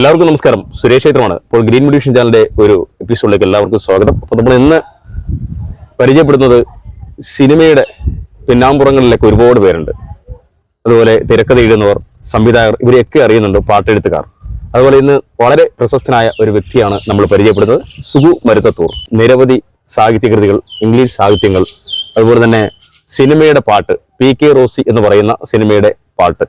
എല്ലാവർക്കും നമസ്കാരം. സുരേഷ് ക്ഷേത്രമാണ്. ഇപ്പോൾ ഗ്രീൻ മെഡിഷൻ ചാനലിന്റെ ഒരു എപ്പിസോഡിലേക്ക് എല്ലാവർക്കും സ്വാഗതം. അപ്പോൾ നമ്മൾ ഇന്ന് പരിചയപ്പെടുന്നത് സിനിമയുടെ പിന്നാമ്പുറങ്ങളിലൊക്കെ ഒരുപാട് പേരുണ്ട്. അതുപോലെ തിരക്കഥ എഴുതുന്നവർ സംവിധായകർ ഇവരെയൊക്കെ അറിയുന്നുണ്ട് പാട്ടെഴുത്തുകാർ. അതുപോലെ ഇന്ന് വളരെ പ്രശസ്തനായ ഒരു വ്യക്തിയാണ് നമ്മൾ പരിചയപ്പെടുന്നത്. സുഗു മരുത്തത്തൂർ നിരവധി സാഹിത്യകൃതികൾ ഇംഗ്ലീഷ് സാഹിത്യങ്ങൾ അതുപോലെ തന്നെ സിനിമയുടെ പാട്ട് പി കെ റോസി എന്ന് പറയുന്ന സിനിമയുടെ പാട്ട്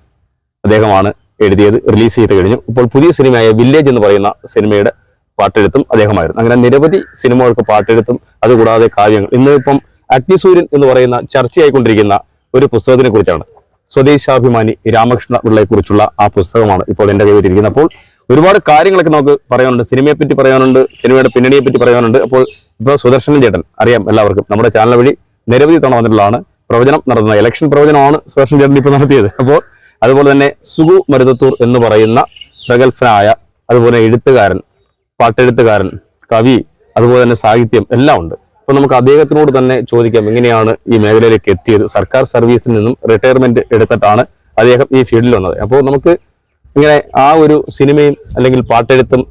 അദ്ദേഹമാണ് എഴുതിയത് റിലീസ് ചെയ്ത് കഴിഞ്ഞു. ഇപ്പോൾ പുതിയ സിനിമയായ വില്ലേജ് എന്ന് പറയുന്ന സിനിമയുടെ പാട്ടെഴുത്തും അദ്ദേഹമായിരുന്നു. അങ്ങനെ നിരവധി സിനിമകൾക്ക് പാട്ടെഴുത്തും അതുകൂടാതെ കാവ്യങ്ങൾ. ഇന്ന് ഇപ്പം അഗ്നിസൂര്യൻ എന്ന് പറയുന്ന ചർച്ചയായിക്കൊണ്ടിരിക്കുന്ന ഒരു പുസ്തകത്തിനെ കുറിച്ചാണ്. സ്വദേശാഭിമാനി രാമകൃഷ്ണ പിള്ളയെ കുറിച്ചുള്ള ആ പുസ്തകമാണ് ഇപ്പോൾ എന്റെ കയ്യിലിരിക്കുന്നത് അപ്പോൾ ഒരുപാട് കാര്യങ്ങളൊക്കെ നമുക്ക് പറയാനുണ്ട്. സിനിമയെ പറ്റി പറയാനുണ്ട് സിനിമയുടെ പിന്നണിയെ പറ്റി പറയാനുണ്ട്. അപ്പോൾ ഇപ്പോൾ സുദർശനൻ ചേട്ടൻ അറിയാം എല്ലാവർക്കും നമ്മുടെ ചാനൽ വഴി നിരവധി തവണ വന്നിട്ടുള്ളതാണ്. പ്രവചനം നടന്ന ഇലക്ഷൻ പ്രവചനമാണ് സുദർശൻ ചേട്ടൻ ഇപ്പോൾ നടത്തിയത്. അപ്പോൾ അതുപോലെ തന്നെ സുഗു മരുതത്തൂർ എന്ന് പറയുന്ന പ്രഗത്ഭനായ അതുപോലെ എഴുത്തുകാരൻ പാട്ടെഴുത്തുകാരൻ കവി അതുപോലെ തന്നെ സാഹിത്യം എല്ലാം ഉണ്ട്. അപ്പൊ നമുക്ക് അദ്ദേഹത്തിനോട് തന്നെ ചോദിക്കാം എങ്ങനെയാണ് ഈ മേഖലയിലേക്ക് എത്തിയത്? സർക്കാർ സർവീസിൽ നിന്നും റിട്ടയർമെന്റ് എടുത്തിട്ടാണ് അദ്ദേഹം ഈ ഫീൽഡിൽ വന്നത്. അപ്പോൾ നമുക്ക് ഇങ്ങനെ ആ ഒരു സിനിമയും അല്ലെങ്കിൽ പാട്ടെഴുത്തും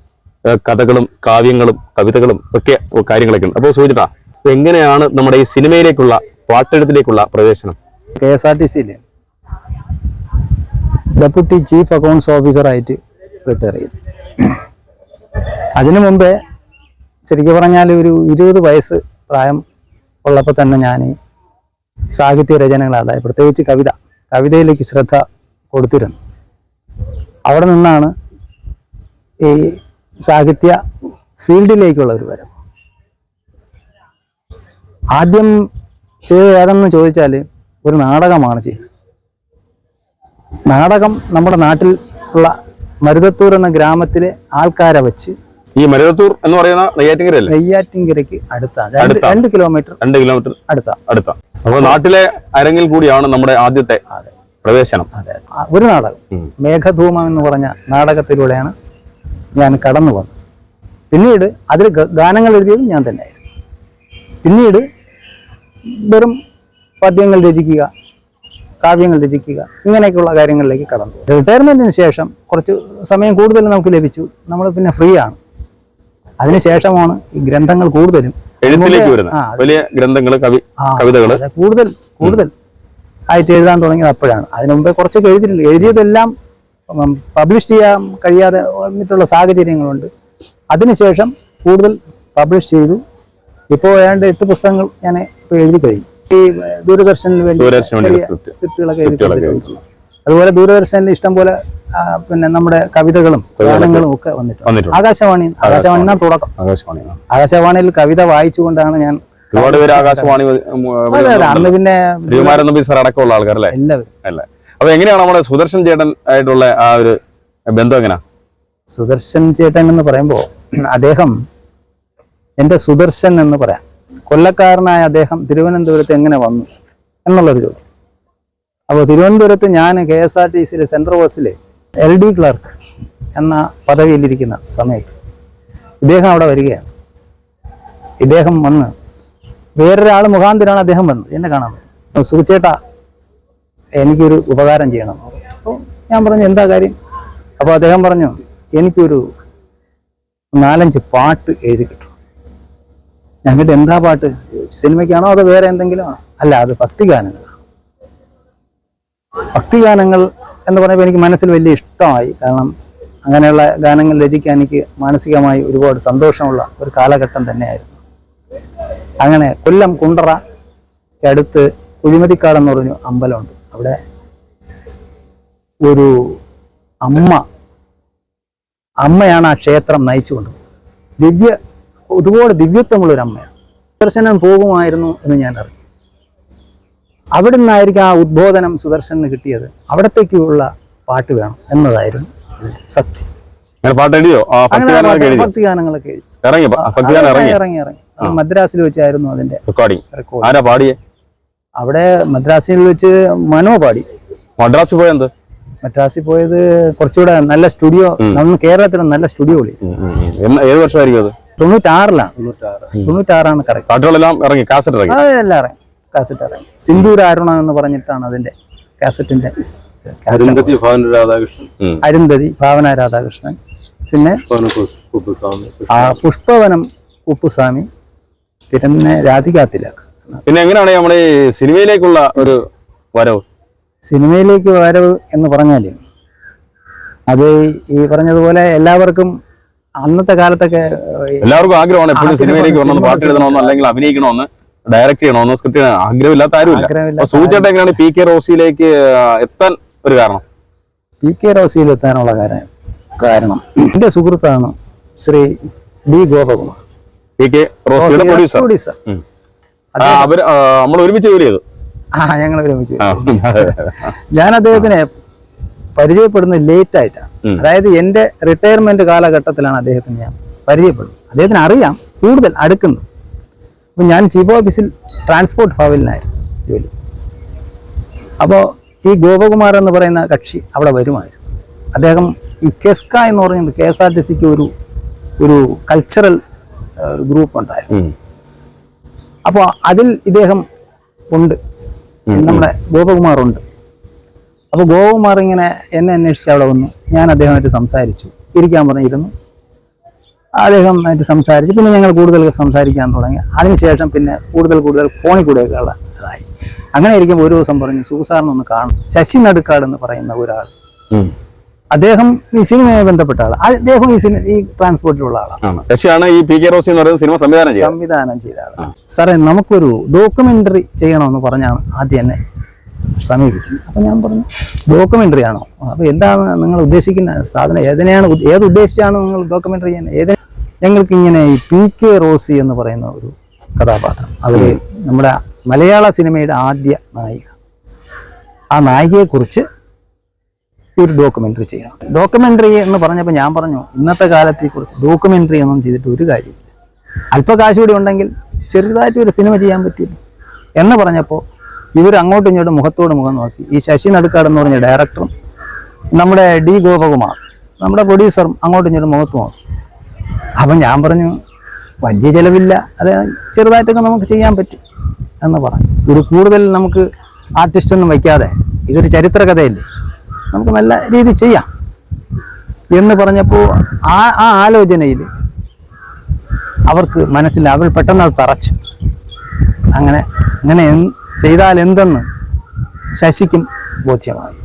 കഥകളും കാവ്യങ്ങളും കവിതകളും ഒക്കെ കാര്യങ്ങളൊക്കെ ഉണ്ട്. അപ്പോൾ സൂചിട്ടാ എങ്ങനെയാണ് നമ്മുടെ ഈ സിനിമയിലേക്കുള്ള പാട്ടെഴുത്തിലേക്കുള്ള പ്രവേശനം? കെ എസ് ആർ ടി സിയിൽ ഡെപ്യൂട്ടി ചീഫ് അക്കൗണ്ട്സ് ഓഫീസറായിട്ട് റിട്ടയർ ചെയ്തു. അതിനു മുമ്പേ ശരിക്കും പറഞ്ഞാൽ ഒരു ഇരുപത് വയസ്സ് പ്രായം ഉള്ളപ്പോൾ തന്നെ ഞാൻ സാഹിത്യ രചനകൾ അതായത് പ്രത്യേകിച്ച് കവിത കവിതയിലേക്ക് ശ്രദ്ധ കൊടുത്തിരുന്നു. അവിടെ നിന്നാണ് ഈ സാഹിത്യ ഫീൽഡിലേക്കുള്ള ഒരു വരം ആദ്യം ചെയ്തത് ഏതെന്ന് ചോദിച്ചാൽ ഒരു നാടകമാണ് ചെയ്തത്. നാടകം നമ്മുടെ നാട്ടിൽ ഉള്ള മരുതത്തൂർ എന്ന ഗ്രാമത്തിലെ ആൾക്കാരെ വെച്ച് ഈ മരുതത്തൂർ എന്ന് പറയുന്ന നെയ്യാറ്റിങ്കര നെയ്യാറ്റിൻകരയ്ക്ക് അടുത്താണ്. രണ്ട് കിലോമീറ്റർ രണ്ട് കിലോമീറ്റർ അടുത്താണ് അടുത്താ. അപ്പോൾ നാട്ടിലെ അരങ്ങിൽ കൂടിയാണ് നമ്മുടെ ആദ്യത്തെ പ്രവേശനം. അതെ. ഒരു നാടകം. മേഘധൂമം എന്ന് പറഞ്ഞ നാടകത്തിലൂടെയാണ് ഞാൻ കടന്നു വന്നത്. പിന്നീട് അതിൽ ഗാനങ്ങൾ എഴുതിയത് ഞാൻ തന്നെയായിരുന്നു. പിന്നീട് വെറും പദ്യങ്ങൾ രചിക്കുക കാവ്യങ്ങൾ രചിക്കുക. ഇങ്ങനെയൊക്കെയുള്ള കാര്യങ്ങളിലേക്ക് കടന്നു. റിട്ടയർമെന്റിന് ശേഷം കുറച്ച് സമയം കൂടുതൽ നമുക്ക് ലഭിച്ചു. നമ്മൾ പിന്നെ ഫ്രീ ആണ്. അതിനുശേഷമാണ് ഈ ഗ്രന്ഥങ്ങൾ കൂടുതലും. എഴുത്തിലേക്ക് വരുന്നത്. വലിയ ഗ്രന്ഥങ്ങൾ കവി ആ, കൂടുതൽ കൂടുതൽ ആയിട്ട് എഴുതാൻ തുടങ്ങിയത് അപ്പോഴാണ്. അതിനു മുമ്പേ കുറച്ചൊക്കെ എഴുതിയിട്ടില്ല എഴുതിയതെല്ലാം പബ്ലിഷ് ചെയ്യാൻ കഴിയാതെ വന്നിട്ടുള്ള സാഹചര്യങ്ങളുണ്ട്. അതിനുശേഷം കൂടുതൽ പബ്ലിഷ് ചെയ്തു. ഇപ്പോൾ ഏതാണ്ട് എട്ട് പുസ്തകങ്ങൾ ഞാൻ ഇപ്പോൾ എഴുതി കഴിഞ്ഞു. ഈ ദൂരദർശനിൽ ചെറിയ സ്ക്രിപ്റ്റുകളൊക്കെ എഴുതി അതുപോലെ ദൂരദർശനിൽ ഇഷ്ടം പോലെ പിന്നെ നമ്മുടെ കവിതകളും ഗാനങ്ങളും ഒക്കെ വന്നിട്ടുണ്ട്. ആകാശവാണി ആകാശവാണി തുടക്കം. ആകാശവാണി. ആകാശവാണിയിൽ കവിത വായിച്ചുകൊണ്ടാണ് ഞാൻ ഒരുപാട് പേര് ആകാശവാണി അന്ന് പിന്നെ ശ്രീകുമാരൻ നമ്പി സാർ അടക്കമുള്ള ആൾക്കാരല്ലേ എല്ലാവരും. അല്ലേ? അപ്പൊ എങ്ങനെയാണ് നമ്മുടെ സുദർശൻ ചേട്ടൻ ആയിട്ടുള്ള ആ ഒരു ബന്ധം എങ്ങനെയാ സുദർശൻ ചേട്ടൻ എന്ന് പറയുമ്പോൾ അദ്ദേഹം എന്റെ സുദർശൻ എന്ന് പറയാം. കൊല്ലക്കാരനായ അദ്ദേഹം തിരുവനന്തപുരത്ത് എങ്ങനെ വന്നു എന്നുള്ളൊരു ചോദ്യം. അപ്പോൾ തിരുവനന്തപുരത്ത് ഞാൻ കെ എസ് ആർ ടി സിയിലെ സെൻട്രൽ ബസ്സിൽ എൽ ഡി ക്ലർക്ക് എന്ന പദവിയിലിരിക്കുന്ന സമയത്ത് ഇദ്ദേഹം അവിടെ വരികയാണ്. ഇദ്ദേഹം വന്ന് വേറൊരാൾ മുഖാന്തരമാണ് അദ്ദേഹം വന്നത്. എന്നെ കാണാൻ സുഖിച്ചേട്ടാ എനിക്കൊരു ഉപകാരം ചെയ്യണം. അപ്പോൾ ഞാൻ പറഞ്ഞു എന്താ കാര്യം? അപ്പോൾ അദ്ദേഹം പറഞ്ഞു എനിക്കൊരു നാലഞ്ച് പാട്ട് എഴുതി കിട്ടും ഞങ്ങളുടെ എന്താ പാട്ട്? സിനിമയ്ക്കാണോ അതോ വേറെ എന്തെങ്കിലും അല്ല അത് ഭക്തിഗാനങ്ങളാണ് ഭക്തിഗാനങ്ങൾ എന്ന് പറയുമ്പോൾ എനിക്ക് മനസ്സിൽ വലിയ ഇഷ്ടമായി. കാരണം അങ്ങനെയുള്ള ഗാനങ്ങൾ രചിക്കാൻ എനിക്ക് മാനസികമായി ഒരുപാട് സന്തോഷമുള്ള ഒരു കാലഘട്ടം തന്നെയായിരുന്നു. അങ്ങനെ കൊല്ലം കുണ്ടറ അടുത്ത് കുഴിമതിക്കാട് എന്ന് അമ്പലമുണ്ട്. അവിടെ ഒരു അമ്മ അമ്മയാണ് ആ ക്ഷേത്രം നയിച്ചുകൊണ്ട്. ദിവ്യ ഒരുപാട് ദിവ്യത്വമുള്ള ഒരു അമ്മയാണ് സുദർശനം പോകുമായിരുന്നു എന്ന് ഞാൻ അറിഞ്ഞു. അവിടെ നിന്നായിരിക്കും ആ ഉദ്ബോധനം സുദർശന് കിട്ടിയത്. അവിടത്തേക്കുള്ള പാട്ട് വേണം എന്നതായിരുന്നു സത്യം. ഭക്തിഗാനങ്ങളൊക്കെ ഇറങ്ങി ഇറങ്ങി. മദ്രാസിൽ വെച്ചായിരുന്നു അതിന്റെ റെക്കോർഡിംഗ് ആരാ പാടിയേ? അവിടെ മദ്രാസിൽ വെച്ച് മനോ പാടി. മദ്രാസിൽ പോയത് മദ്രാസിൽ പോയത് കുറച്ചുകൂടെ നല്ല സ്റ്റുഡിയോ നമ്മൾ കേരളത്തിൽ നല്ല സ്റ്റുഡിയോ. ഏത് വർഷമായിരിക്കും അത്? തൊണ്ണൂറ്റാറിലാണ് തൊണ്ണൂറ്റാറാണ് കറക്റ്റ്. പാട്ടുകളെല്ലാം ഇറങ്ങി കാസറ്റ് ഇറങ്ങി? അതെല്ലാം ഇറങ്ങി. കാസറ്റ് ഇറങ്ങി. സിന്ദൂര അരുണ എന്ന് പറഞ്ഞിട്ടാണ് അതിന്റെ കാസറ്റിന്റെ അരുന്ധതി ഭാവന രാധാകൃഷ്ണൻ. അരുന്ധതി ഭാവന രാധാകൃഷ്ണൻ. പിന്നെ ആ പുഷ്പവനം ഉപ്പുസ്വാമി പിന്നെ രാധികാത്തിലാക്ക് പിന്നെ എങ്ങനെയാണ് നമ്മുടെ ഈ സിനിമയിലേക്കുള്ള ഒരു വരവ്? സിനിമയിലേക്ക് വരവ് എന്ന് പറഞ്ഞാൽ അത് ഈ പറഞ്ഞതുപോലെ എല്ലാവർക്കും അന്നത്തെ കാലത്തൊക്കെ എല്ലാവർക്കും ആഗ്രഹമാണ് എപ്പോഴും സിനിമയിലേക്ക് സിനിമ പാട്ട് എഴുതണമെന്നോ അല്ലെങ്കിൽ അഭിനയിക്കണമെന്ന് ഡയറക്റ്റ് ചെയ്യണമെന്ന് സ്ക്രിപ്റ്റ് ആഗ്രഹമില്ലാത്ത ആരുമില്ല. സൂചേട്ട എങ്ങനെയാണ് പി കെ റോസിയിലേക്ക് എത്താൻ ഒരു കാരണം? പി കെ റോസിയിൽ എത്താനുള്ള കാരണം കാരണം. എന്റെ സുഹൃത്താണ് Shri D Gopakumar. P K റോസിയുടെ producer producer അവർ നമ്മൾ ഒരുമിച്ച് ജോലി ചെയ്തു. ആ ഞങ്ങൾ ഒരുമിച്ച് ഞാൻ അദ്ദേഹത്തിനെ പരിചയപ്പെടുന്നത് ലേറ്റ് ആയിട്ടാണ്. അതായത് എന്റെ റിട്ടയർമെന്റ് കാലഘട്ടത്തിലാണ് അദ്ദേഹത്തിന് ഞാൻ പരിചയപ്പെടുന്നത്. അദ്ദേഹത്തിന് അറിയാം കൂടുതൽ അടുക്കുന്നു. അപ്പം ഞാൻ ചീഫ് ഓഫീസിൽ ട്രാൻസ്പോർട്ട് ഭവനിലായിരുന്നു ജോലി. അപ്പോൾ ഈ ഗോപകുമാർ എന്ന് പറയുന്ന കക്ഷി അവിടെ വരുമായിരുന്നു. അദ്ദേഹം ഈ കെസ്ക എന്ന് പറയുന്നത് കെ എസ് ആർ ടി സിക്ക് ഒരു ഒരു കൾച്ചറൽ ഗ്രൂപ്പ് ഉണ്ടായിരുന്നു. അപ്പോൾ അതിൽ ഇദ്ദേഹം ഉണ്ട്. നമ്മുടെ ഗോപകുമാർ ഉണ്ട്. അപ്പോൾ ഗോകുമാർ ഇങ്ങനെ എന്നെ അന്വേഷിച്ച് അവിടെ വന്നു. ഞാൻ അദ്ദേഹമായിട്ട് സംസാരിച്ചു. ഇരിക്കാൻ പറഞ്ഞിരുന്നു. അദ്ദേഹമായിട്ട് സംസാരിച്ചു പിന്നെ ഞങ്ങൾ കൂടുതൽ സംസാരിക്കാൻ തുടങ്ങി. അതിനുശേഷം പിന്നെ കൂടുതൽ കൂടുതൽ ഫോണിൽ കൂടെ ഇതായി. അങ്ങനെ ഇരിക്കുമ്പോൾ ഒരു ദിവസം പറഞ്ഞു സുഖസാറിന് ഒന്ന് കാണും ശശി നടുക്കാട് എന്ന് പറയുന്ന ഒരാൾ. അദ്ദേഹം ഈ സിനിമയുമായി ബന്ധപ്പെട്ട ആൾ അദ്ദേഹം ഈ സിനിമ ഈ ട്രാൻസ്പോർട്ടിലുള്ള ആളാണ് ഈ പി കെ റോസി എന്ന് പറയുന്ന സിനിമ സംവിധാനം സംവിധാനം ചെയ്ത ആളാണ് സാറേ നമുക്കൊരു ഡോക്യുമെന്ററി ചെയ്യണമെന്ന് പറഞ്ഞാണ് ആദ്യം എന്നെ സമീപിക്കുന്നത് അപ്പം ഞാൻ പറഞ്ഞു ഡോക്യുമെന്ററി ആണോ? അപ്പോൾ എന്താണ് നിങ്ങൾ ഉദ്ദേശിക്കുന്ന സാധനം? ഏതിനെയാണ് ഏത് ഉദ്ദേശിച്ചാണ് നിങ്ങൾ ഡോക്യുമെന്ററി ചെയ്യാൻ ഏത് ഞങ്ങൾക്ക് ഇങ്ങനെ ഈ പി കെ റോസി എന്ന് പറയുന്ന ഒരു കഥാപാത്രം. അവർ നമ്മുടെ മലയാള സിനിമയുടെ ആദ്യ നായിക. ആ നായികയെക്കുറിച്ച് ഒരു ഡോക്യുമെന്ററി ചെയ്യണം. ഡോക്യുമെന്ററി എന്ന് പറഞ്ഞപ്പോൾ ഞാൻ പറഞ്ഞു ഇന്നത്തെ കാലത്തെ കുറിച്ച് ഡോക്യുമെന്ററി ഒന്നും ചെയ്തിട്ട് ഒരു കാര്യമില്ല അല്പ കാശ് കൂടി ഉണ്ടെങ്കിൽ ചെറുതായിട്ട് ഒരു സിനിമ ചെയ്യാൻ പറ്റില്ല എന്ന് പറഞ്ഞപ്പോൾ ഇവർ അങ്ങോട്ടും ഇങ്ങോട്ടും മുഖത്തോട് മുഖം നോക്കി. ഈ ശശി നടുക്കാട് എന്ന് പറഞ്ഞ ഡയറക്ടറും നമ്മുടെ ഡി ഗോപകുമാർ നമ്മുടെ പ്രൊഡ്യൂസറും അങ്ങോട്ടും ഇങ്ങോട്ടും മുഖത്ത് നോക്കി. അപ്പം ഞാൻ പറഞ്ഞു വലിയ ചിലവില്ല. അത് ചെറുതായിട്ടൊക്കെ നമുക്ക് ചെയ്യാൻ പറ്റും എന്ന് പറഞ്ഞു. ഒരു കൂടുതൽ നമുക്ക് ആർട്ടിസ്റ്റൊന്നും വയ്ക്കാതെ ഇതൊരു ചരിത്ര കഥയല്ലേ? നമുക്ക് നല്ല രീതിയിൽ ചെയ്യാം എന്ന് പറഞ്ഞപ്പോൾ ആ ആ ആലോചനയിൽ അവർക്ക് മനസ്സിൽ അവൾ പെട്ടെന്ന് അത് തറച്ചു. അങ്ങനെ അങ്ങനെ ചെയ്താൽ എന്തെന്ന് ശശിക്കും ബോധ്യമായി.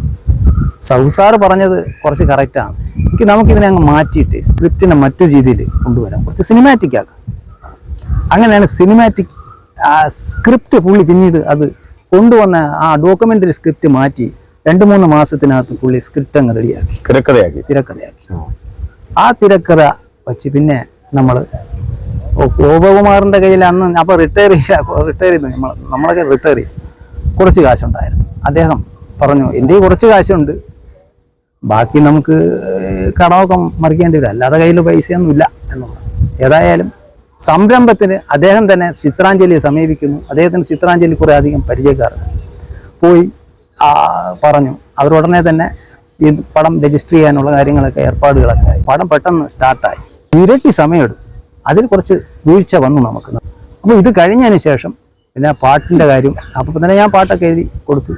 സൗസാറ് പറഞ്ഞത് കുറച്ച് കറക്റ്റാണ് എനിക്ക് നമുക്കിതിനെ അങ്ങ് മാറ്റിയിട്ട് സ്ക്രിപ്റ്റിനെ മറ്റു രീതിയിൽ കൊണ്ടുവരാം. കുറച്ച് സിനിമാറ്റിക് ആക്കാം. അങ്ങനെയാണ് സിനിമാറ്റിക് ആ സ്ക്രിപ്റ്റ് പുള്ളി പിന്നീട് അത് കൊണ്ടുവന്ന ആ ഡോക്യുമെന്ററി സ്ക്രിപ്റ്റ് മാറ്റി രണ്ട് മൂന്ന് മാസത്തിനകത്ത് പുള്ളി സ്ക്രിപ്റ്റ് അങ്ങ് റെഡിയാക്കി തിരക്കഥയാക്കി. തിരക്കഥയാക്കി. ആ. തിരക്കഥ വെച്ച് പിന്നെ നമ്മൾ ഗോപകുമാറിന്റെ കയ്യിൽ അന്ന് അപ്പോൾ റിട്ടയർ ചെയ്ത റിട്ടയർ ചെയ്തു നമ്മൾ നമ്മളൊക്കെ റിട്ടയർ ചെയ്തു. കുറച്ച് കാശുണ്ടായിരുന്നു. അദ്ദേഹം പറഞ്ഞു എന്റെ കുറച്ച് കാശുണ്ട്. ബാക്കി നമുക്ക് കടമൊക്കെ മറിക്കേണ്ടി വരും. അല്ലാതെ കയ്യിൽ പൈസയൊന്നും ഇല്ല. എന്ന് പറഞ്ഞു. ഏതായാലും സംരംഭത്തിന് അദ്ദേഹം തന്നെ ചിത്രാഞ്ജലിയെ സമീപിക്കുന്നു. അദ്ദേഹത്തിന് ചിത്രാഞ്ജലി കുറേ അധികം പരിചയക്കാറുണ്ട് പോയി പറഞ്ഞു. അവരുടനെ തന്നെ ഈ പടം രജിസ്റ്റർ ചെയ്യാനുള്ള കാര്യങ്ങളൊക്കെ ഏർപ്പാടുകളൊക്കെ ആയി. പടം പെട്ടെന്ന് സ്റ്റാർട്ടായി. ഇരട്ടി സമയമെടുത്തു. അതിൽ കുറച്ച് വീഴ്ച വന്നു നമുക്ക്. അപ്പോൾ ഇത് കഴിഞ്ഞതിന് ശേഷം പിന്നെ ആ പാട്ടിന്റെ കാര്യം അപ്പോൾ തന്നെ ഞാൻ പാട്ടൊക്കെ എഴുതി കൊടുത്തു.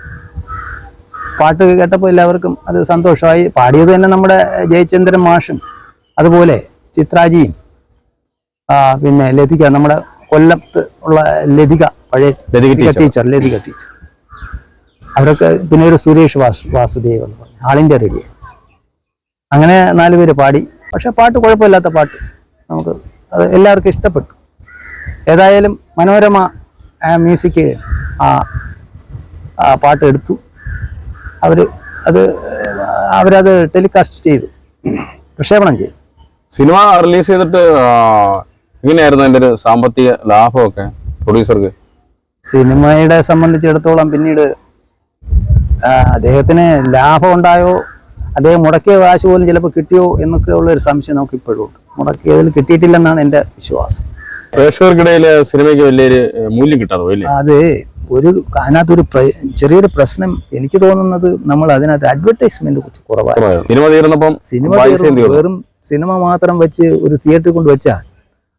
പാട്ട് കേട്ടപ്പോൾ എല്ലാവർക്കും അത് സന്തോഷമായി. പാടിയത് തന്നെ നമ്മുടെ ജയചന്ദ്രൻ മാഷും അതുപോലെ ചിത്രാജിയും പിന്നെ ലതിക നമ്മുടെ കൊല്ലത്ത് ഉള്ള ലതിക പഴയ ലതിക ടീച്ചർ ലതിക ടീച്ചർ അവരൊക്കെ പിന്നെ ഒരു സുരേഷ് വാസു വാസുദേവ് എന്ന് പറഞ്ഞു. ആളിന്റെ റെഡി അങ്ങനെ നാലുപേര് പാടി. പക്ഷെ പാട്ട് കുഴപ്പമില്ലാത്ത പാട്ട് നമുക്ക് അത് എല്ലാവർക്കും ഇഷ്ടപ്പെട്ടു. ഏതായാലും മനോരമ മ്യൂസിക് ആ പാട്ട് എടുത്തു. അവർ അത് അവരത് ടെലികാസ്റ്റ് ചെയ്തു. പ്രക്ഷേപണം ചെയ്തു. സിനിമ റിലീസ് ചെയ്തിട്ട് എങ്ങനെയായിരുന്നു അതിന്റെ ഒരു സാമ്പത്തിക ലാഭമൊക്കെ പ്രൊഡ്യൂസർക്ക്? സിനിമയുടെ സംബന്ധിച്ചിടത്തോളം പിന്നീട് അദ്ദേഹത്തിന് ലാഭം ഉണ്ടായോ അദ്ദേഹം മുടക്കിയ കാശ് പോലും ചിലപ്പോൾ കിട്ടിയോ എന്നൊക്കെ ഉള്ള ഒരു സംശയം നമുക്ക് ഇപ്പോഴും ഉണ്ട് മുടക്കിയതിൽ കിട്ടിയിട്ടില്ലെന്നാണ് എന്റെ വിശ്വാസം. പ്രേക്ഷകർക്കിടയിൽ സിനിമയ്ക്ക് വലിയൊരു മൂല്യം കിട്ടാതെ പോയി അല്ലേ? അത് ഒരു അതിനകത്തൊരു ചെറിയൊരു പ്രശ്നം എനിക്ക് തോന്നുന്നത് നമ്മൾ അതിനകത്ത് അഡ്വർടൈസ്മെന്റ് കുറച്ച് കുറവാണ്. സിനിമ തീർന്നപ്പം സിനിമ വെറും സിനിമ മാത്രം വെച്ച് ഒരു തിയേറ്ററിൽ കൊണ്ട് വെച്ചാൽ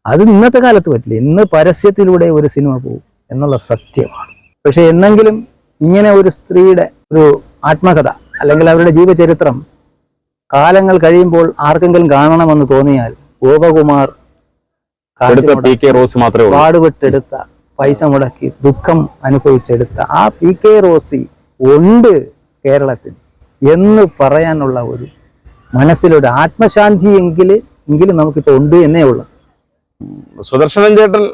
അത് ഇന്നത്തെ കാലത്ത് പറ്റില്ല. ഇന്ന് പരസ്യത്തിലൂടെ ഒരു സിനിമ പോകും എന്നുള്ള സത്യമാണ്. പക്ഷെ എന്നെങ്കിലും ഇങ്ങനെ ഒരു സ്ത്രീയുടെ ഒരു ആത്മകഥ അല്ലെങ്കിൽ അവരുടെ ജീവചരിത്രം കാലങ്ങൾ കഴിയുമ്പോൾ ആർക്കെങ്കിലും കാണണമെന്ന് തോന്നിയാൽ ഗോപകുമാർ പി കെ റോസ് മാത്രമേ പാടുപെട്ടെടുത്ത പൈസ മുടക്കി ദുഃഖം അനുഭവിച്ചെടുത്ത ആ പി കെ റോസി ഉണ്ട് കേരളത്തിൽ എന്ന് പറയാനുള്ള ഒരു മനസ്സിലൊരു ആത്മശാന്തി എങ്കിൽ എങ്കിലും നമുക്കിപ്പോൾ ഉണ്ട് എന്നേ ഉള്ളൂ സുദർശനൻ ചേട്ടൻ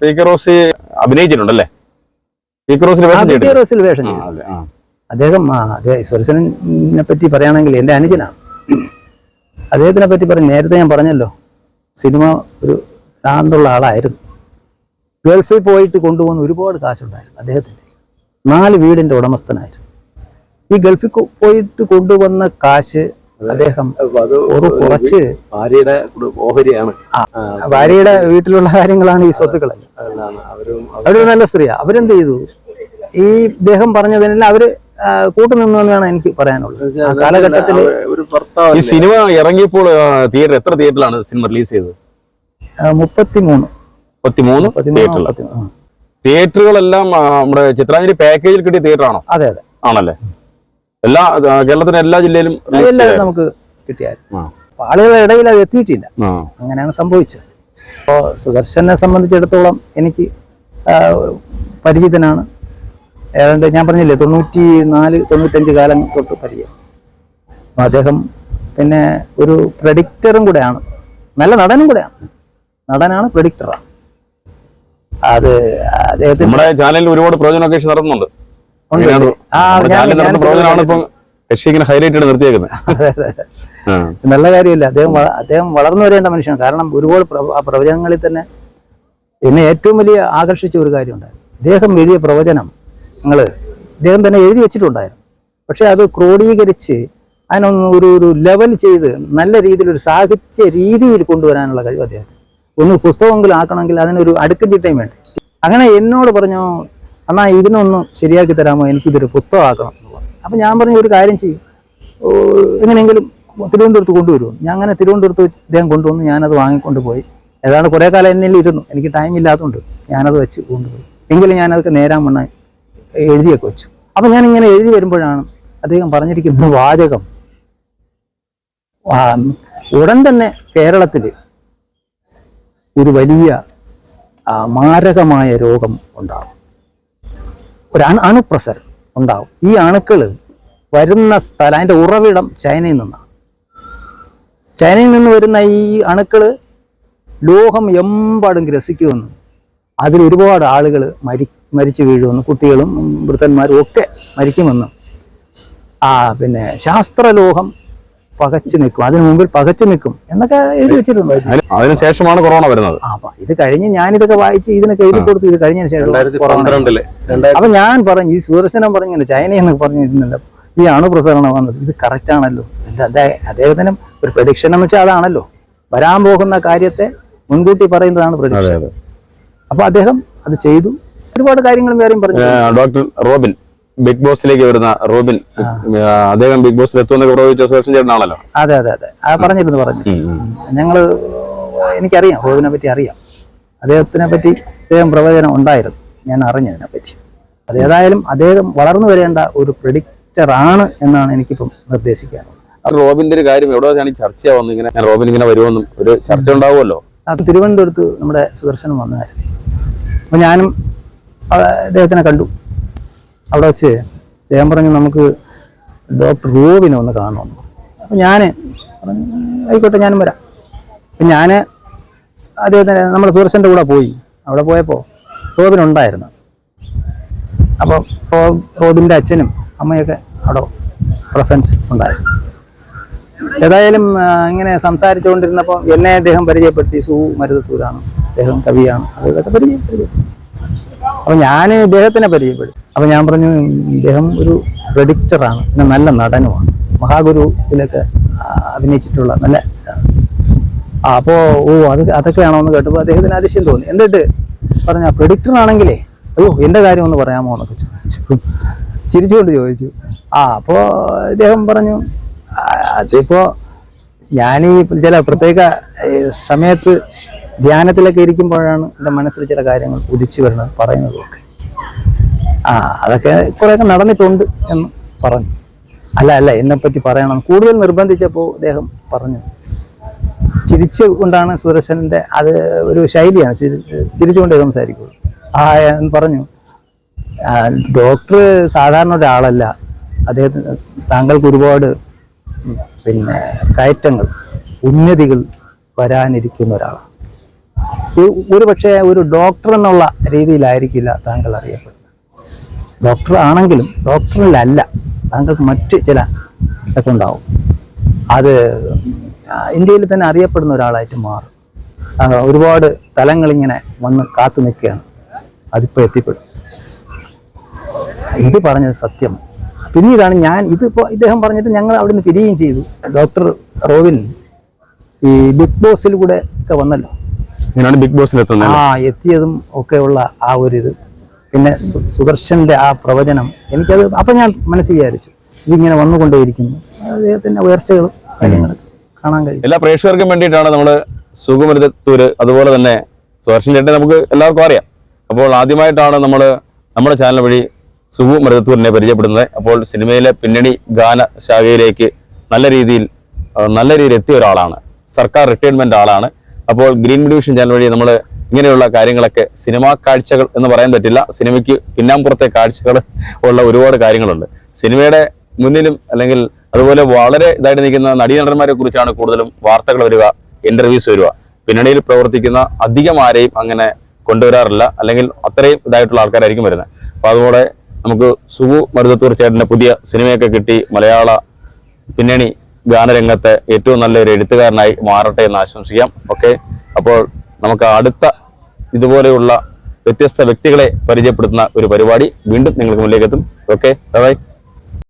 പി കെ റോസി അഭിനയിച്ചിട്ടുണ്ടല്ലേ പി കെ? റോസിൽ വേഷം ചെയ്തു. അദ്ദേഹം സുരസനെ പറ്റി പറയുകയാണെങ്കിൽ എന്റെ അനുജനാണ്. അദ്ദേഹത്തിനെ പറ്റി പറഞ്ഞ് നേരത്തെ ഞാൻ പറഞ്ഞല്ലോ സിനിമ ഒരു ഭ്രാന്തുള്ള ആളായിരുന്നു. ഗൾഫിൽ പോയിട്ട് കൊണ്ടുപോകുന്ന ഒരുപാട് കാശുണ്ടായിരുന്നു അദ്ദേഹത്തിന്റെ നാല് വീടിന്റെ ഉടമസ്ഥനായിരുന്നു. ഈ ഗൾഫിൽ പോയിട്ട് കൊണ്ടുവന്ന കാശ് അദ്ദേഹം കുറച്ച് ഭാര്യയുടെ ഓഹരിയാണ്. ഭാര്യയുടെ വീട്ടിലുള്ള കാര്യങ്ങളാണ് ഈ സ്വത്തുക്കളെല്ലാം. അവരൊരു നല്ല സ്ത്രീയാണ് അവരെന്ത് ചെയ്തു? ഈ ഇദ്ദേഹം പറഞ്ഞതിനെല്ലാം അവർ കൂട്ടുനിന്നു എന്നാണ് എനിക്ക് പറയാനുള്ളത്. ആ കാലഘട്ടത്തിൽ ഈ സിനിമ ഇറങ്ങിയപ്പോൾ തിയേറ്റർ എത്ര തിയേറ്ററിലാണ് സിനിമ റിലീസ് ചെയ്തത്? മുപ്പത്തിമൂന്ന്. മുപ്പത്തിമൂന്ന് മുപ്പത്തിമൂന്ന് തിയേറ്ററിൽ തിയേറ്ററുകളെല്ലാം നമ്മുടെ ചിത്രാഞ്ജലി പാക്കേജിൽ കിട്ടിയ തിയേറ്റർ ആണോ? അതെ അതെ. ആണല്ലേ? എല്ലാ കേരളത്തിന്റെ കേരളത്തിലെ എല്ലാ ജില്ലയിലും നമുക്ക് കിട്ടിയായിരുന്നു. ആ, അപ്പൊ ആളുകളുടെ ഇടയിൽ അത് എത്തിയിട്ടില്ല. അങ്ങനെയാണ് സംഭവിച്ചത്. അപ്പോൾ സുദർശനെ സംബന്ധിച്ചിടത്തോളം എനിക്ക് പരിചിതനാണ്. ഏതാണ്ട് ഞാൻ പറഞ്ഞില്ലേ തൊണ്ണൂറ്റി നാല് തൊണ്ണൂറ്റഞ്ച് കാലം തൊട്ട് പരിചയം. അപ്പം അദ്ദേഹം പിന്നെ ഒരു പ്രഡിക്റ്ററും കൂടെയാണ്. നല്ല നടനും കൂടെയാണ്. നടനാണ് പ്രഡിക്റ്ററാണ് അത് അദ്ദേഹത്തിന് നമ്മുടെ ചാനലിൽ ഒരുപാട് പ്രവചനമൊക്കെ നടത്തുന്നുണ്ട്. ഇങ്ങനെ ഹൈലൈറ്റ് നിർത്തിയേക്കുന്നത്. നല്ല കാര്യമില്ല. അദ്ദേഹം അദ്ദേഹം വളർന്നു വരേണ്ട മനുഷ്യനാണ്. കാരണം ഒരുപാട് പ്രവചനങ്ങളിൽ തന്നെ എന്നെ ഏറ്റവും വലിയ ആകർഷിച്ച ഒരു കാര്യമുണ്ടായിരുന്നു അദ്ദേഹം എഴുതിയ പ്രവചനം നിങ്ങൾ ഇദ്ദേഹം തന്നെ എഴുതി വെച്ചിട്ടുണ്ടായിരുന്നു. പക്ഷെ അത് ക്രോഡീകരിച്ച് അതിനൊന്ന് ഒരു ഒരു ലെവൽ ചെയ്ത് നല്ല രീതിയിൽ ഒരു സാഹിത്യ രീതിയിൽ കൊണ്ടുവരാനുള്ള കഴിവ് അദ്ദേഹം ഒന്ന് പുസ്തകമെങ്കിലും ആക്കണമെങ്കിൽ അതിനൊരു അടുക്കും ചിട്ടയും വേണ്ട. അങ്ങനെ എന്നോട് പറഞ്ഞു എന്നാൽ ഇതിനൊന്ന് ശരിയാക്കി തരാമോ? എനിക്കിതൊരു പുസ്തകമാക്കണം എന്ന് അപ്പം ഞാൻ പറഞ്ഞു ഒരു കാര്യം ചെയ്യും. എങ്ങനെയെങ്കിലും തിരുവനന്തപുരത്ത് കൊണ്ടുവരുമോ? ഞാൻ അങ്ങനെ തിരുവനന്തപുരത്ത് വെച്ച് ഇദ്ദേഹം കൊണ്ടുവന്ന്. ഞാനത് വാങ്ങിക്കൊണ്ട് പോയി. ഏതാണ്ട് കുറേ കാലം എന്നിൽ ഇരുന്നു. എനിക്ക് ടൈം ഇല്ലാത്തതുകൊണ്ട് ഞാനത് വെച്ച് കൊണ്ടുപോയി. എങ്കിലും ഞാനതൊക്കെ നേരാൻ വണ്ണ എഴുതിയൊക്കെ വെച്ചു അപ്പം ഞാൻ ഇങ്ങനെ എഴുതി വരുമ്പോഴാണ് അദ്ദേഹം പറഞ്ഞിരിക്കുന്ന വാചകം. ഉടൻ തന്നെ കേരളത്തിൽ ഒരു വലിയ മാരകമായ രോഗം ഉണ്ടാവും. ഒരു അണു അണുപ്രസരം ഉണ്ടാവും. ഈ അണുക്കൾ വരുന്ന സ്ഥലം അതിന്റെ ഉറവിടം ചൈനയിൽ നിന്നാണ്. ചൈനയിൽ നിന്ന് വരുന്ന ഈ അണുക്കൾ ലോകം എമ്പാടും ഗ്രസിക്കുമെന്നും അതിൽ ഒരുപാട് ആളുകൾ മരി മരിച്ചു വീഴുമെന്ന് കുട്ടികളും വൃദ്ധന്മാരും ഒക്കെ മരിക്കുമെന്നും. ആ പിന്നെ ശാസ്ത്രലോഹം പകച്ചു നിൽക്കും. അതിനു മുമ്പിൽ പകച്ചു നിൽക്കും എന്നൊക്കെ എഴുതി വെച്ചിട്ടുണ്ട്. അതിന് അതിനുശേഷമാണ് കൊറോണ വരുന്നത്. അപ്പൊ ഇത് കഴിഞ്ഞ് ഞാനിതൊക്കെ വായിച്ച് ഇതിനൊക്കെ എഴുതി കൊടുത്തു. ഇത് കഴിഞ്ഞതിന് ശേഷം അപ്പൊ ഞാൻ പറഞ്ഞു ഈ സുദർശനം പറഞ്ഞു ചൈന എന്നൊക്കെ പറഞ്ഞിരുന്നല്ലോ. ഈ അണുപ്രസരണം വന്നത് ഇത് കറക്റ്റ് ആണല്ലോ. എന്താ അദ്ദേഹ- അദ്ദേഹത്തിന് ഒരു പ്രഡിക്ഷൻ എന്ന് വെച്ചാൽ അതാണല്ലോ. വരാൻ പോകുന്ന കാര്യത്തെ മുൻകൂട്ടി പറയുന്നതാണ് പ്രതീക്ഷ പ്രഡിക്ഷൻ അപ്പൊ അദ്ദേഹം അത് ചെയ്തു. ഒരുപാട് കാര്യങ്ങളും വേറെയും പറഞ്ഞു. ഡോക്ടർ റോബിൻ ബിഗ് ബോസിലേക്ക് വരുന്ന റോബിൻ അദ്ദേഹം ബിഗ് ബോസിൽ എത്തുമെന്നൊക്കെ പ്രവചിച്ച സുരക്ഷൻ ചേട്ടനാണല്ലോ. അതെ അതെ അതെ. ആ പറഞ്ഞിരുന്നു പറഞ്ഞു. ഞങ്ങൾ എനിക്കറിയാം റോബിനെ പറ്റി അറിയാം. അദ്ദേഹത്തിനെ പറ്റി അദ്ദേഹം പ്രവചനം ഉണ്ടായിരുന്നു. ഞാൻ അറിഞ്ഞതിനെ പറ്റി. അത് ഏതായാലും അദ്ദേഹം വളർന്നു വരേണ്ട ഒരു പ്രഡിക്റ്റർ ആണ് എന്നാണ് എനിക്കിപ്പം നിർദ്ദേശിക്കാനുള്ളത്. റോബിന്റെ ഒരു കാര്യം എവിടെ വെച്ചാണ് ചർച്ചയാവുന്നത്? ഇങ്ങനെ റോബിൻ ഇങ്ങനെ വരുമെന്നും ഒരു ചർച്ച ഉണ്ടാവുമല്ലോ. അത് തിരുവനന്തപുരത്ത് നമ്മുടെ സുദർശനം വന്നതായിരുന്നു. അപ്പൊ ഞാനും അദ്ദേഹത്തിനെ കണ്ടു. അവിടെ വെച്ച് അദ്ദേഹം പറഞ്ഞു നമുക്ക് ഡോക്ടർ റൂവിനെ ഒന്ന് കാണണം അപ്പം ഞാൻ ആയിക്കോട്ടെ ഞാനും വരാം. അപ്പം ഞാൻ അദ്ദേഹത്തിന് നമ്മുടെ സൂരസന്റെ കൂടെ പോയി. അവിടെ പോയപ്പോൾ റോബിൻ ഉണ്ടായിരുന്നു. അപ്പോൾ റോ- റോബിന്റെ അച്ഛനും അമ്മയൊക്കെ അവിടെ പ്രസൻസ് ഉണ്ടായിരുന്നു. ഏതായാലും ഇങ്ങനെ സംസാരിച്ചുകൊണ്ടിരുന്നപ്പോൾ എന്നെ അദ്ദേഹം പരിചയപ്പെടുത്തി. സു മരുതത്തൂരാണ്. അദ്ദേഹം കവിയാണ്. അതൊക്കെ പരിചയപ്പെടുത്തി അപ്പോൾ ഞാൻ ഇദ്ദേഹത്തിനെ പരിചയപ്പെടും. അപ്പോൾ ഞാൻ പറഞ്ഞു ഇദ്ദേഹം ഒരു പ്രഡിക്റ്ററാണ് പിന്നെ നല്ല നടനുമാണ്. മഹാഗുരുവിലൊക്കെ അഭിനയിച്ചിട്ടുള്ള നല്ല അപ്പോ അപ്പോൾ ഓ അത് അതൊക്കെയാണോ എന്ന് കേട്ടപ്പോൾ അദ്ദേഹത്തിന് അതിശയം തോന്നി. എന്നിട്ട് പറഞ്ഞ പ്രഡിക്റ്റർ ആണെങ്കിലേ അയ്യോ എന്റെ കാര്യം ഒന്ന് പറയാമോ? എന്നൊക്കെ ചോദിച്ചു. ചിരിച്ചുകൊണ്ട് ചോദിച്ചു. ആ അപ്പോൾ ഇദ്ദേഹം പറഞ്ഞു "ആ, അതിപ്പോ ഞാൻ ഈ ചില പ്രത്യേക സമയത്ത് ധ്യാനത്തിലൊക്കെ ഇരിക്കുമ്പോഴാണ് എന്റെ മനസ്സിൽ ചില കാര്യങ്ങൾ ഉദിച്ചു വരുന്നത് പറയുന്നതും ഒക്കെ ആ അതൊക്കെ കുറേയൊക്കെ നടന്നിട്ടുണ്ട് എന്ന് പറഞ്ഞു. അല്ല അല്ല എന്നെ പറ്റി പറയണം. കൂടുതൽ നിർബന്ധിച്ചപ്പോൾ അദ്ദേഹം പറഞ്ഞു. ചിരിച്ചു കൊണ്ടാണ് സുദർശനന്റെ അത് ഒരു ശൈലിയാണ് ചിരിച്ചുകൊണ്ട് സംസാരിക്കുക ആ എന്ന് പറഞ്ഞു. ഡോക്ടർ സാധാരണ ഒരാളല്ല. അദ്ദേഹത്തിന് താങ്കൾക്ക് ഒരുപാട് പിന്നെ കയറ്റങ്ങൾ ഉന്നതികൾ വരാനിരിക്കുന്ന ഒരാളാണ്. ഒരു- പക്ഷേ ഒരു ഡോക്ടർ എന്നുള്ള രീതിയിലായിരിക്കില്ല താങ്കൾ അറിയപ്പെടുന്നത്. ഡോക്ടർ ആണെങ്കിലും ഡോക്ടറിലല്ല താങ്കൾക്ക് മറ്റ് ചില ഇതൊക്കെ ഉണ്ടാവും. അത് ഇന്ത്യയിൽ തന്നെ അറിയപ്പെടുന്ന ഒരാളായിട്ട് മാറും. ഒരുപാട് തലങ്ങളിങ്ങനെ വന്ന് കാത്തു നിൽക്കുകയാണ്. അതിപ്പോൾ എത്തിപ്പെടും. ഇത് പറഞ്ഞത് സത്യം. പിന്നീടാണ് ഞാൻ ഇതിപ്പോൾ ഇദ്ദേഹം പറഞ്ഞിട്ട് ഞങ്ങൾ അവിടുന്ന് പിരിയുകയും ചെയ്തു. ഡോക്ടർ റോവിൻ ഈ ബിഗ് ബോസിൽ കൂടെ ഒക്കെ വന്നല്ലോ. ഇങ്ങനെയാണ് ബിഗ് ബോസിൽ എത്തുന്നത് ആ എത്തിയതും ഒക്കെയുള്ള ആ ഒരു ഇത് പിന്നെ സുദർശന്റെ ആ പ്രവചനം എനിക്കത് അപ്പൊ ഞാൻ മനസ്സിൽ വിചാരിച്ചു ഇതിങ്ങനെ വന്നുകൊണ്ടേയിരിക്കുന്നു. അദ്ദേഹത്തിന്റെ ഉയർച്ചകളും കാര്യങ്ങളും കാണാൻ കഴിയും. എല്ലാ പ്രേക്ഷകർക്കും വേണ്ടിയിട്ടാണ് നമ്മൾ സുഖമരുതത്തൂര് അതുപോലെ തന്നെ സുദർശൻ ചേട്ടനെ നമുക്ക് എല്ലാവർക്കും അറിയാം. അപ്പോൾ ആദ്യമായിട്ടാണ് നമ്മൾ നമ്മുടെ ചാനൽ വഴി സുഖു മരുതത്തൂരിനെ പരിചയപ്പെടുന്നത്. അപ്പോൾ സിനിമയിലെ പിന്നണി ഗാന ശാഖയിലേക്ക് നല്ല രീതിയിൽ നല്ല രീതിയിൽ എത്തിയ ഒരാളാണ്. സർക്കാർ റിട്ടയർമെന്റ് ആളാണ്. അപ്പോൾ ഗ്രീൻ ഡിവിഷൻ ചാനൽ വഴി നമ്മൾ ഇങ്ങനെയുള്ള കാര്യങ്ങളൊക്കെ സിനിമാ കാഴ്ചകൾ എന്ന് പറയാൻ പറ്റില്ല. സിനിമയ്ക്ക് പിന്നാമ്പുറത്തെ കാഴ്ചകൾ ഉള്ള ഒരുപാട് കാര്യങ്ങളുണ്ട്. സിനിമയുടെ മുന്നിലും അല്ലെങ്കിൽ അതുപോലെ വളരെ ഇതായിട്ട് നിൽക്കുന്ന നടീനടന്മാരെ കുറിച്ചാണ് കൂടുതലും വാർത്തകൾ വരിക ഇന്റർവ്യൂസ് വരിക. പിന്നണിയിൽ പ്രവർത്തിക്കുന്ന അധികം ആരെയും അങ്ങനെ കൊണ്ടുവരാറില്ല. അല്ലെങ്കിൽ അത്രയും ഇതായിട്ടുള്ള ആൾക്കാരായിരിക്കും വരുന്നത്. അപ്പോൾ അതുപോലെ നമുക്ക് സുഗു മരുതത്തൂർ ചേട്ടന്റെ പുതിയ സിനിമയൊക്കെ കിട്ടി. മലയാള പിന്നണി ഗാനരംഗത്തെ ഏറ്റവും നല്ലൊരു എഴുത്തുകാരനായി മാറട്ടെ എന്ന് ആശംസിക്കാം. ഓക്കെ അപ്പോൾ നമുക്ക് അടുത്ത ഇതുപോലെയുള്ള വ്യത്യസ്ത വ്യക്തികളെ പരിചയപ്പെടുത്തുന്ന ഒരു പരിപാടി വീണ്ടും നിങ്ങൾക്ക് മുന്നിലേക്ക് എത്തും ഓക്കെ ബൈ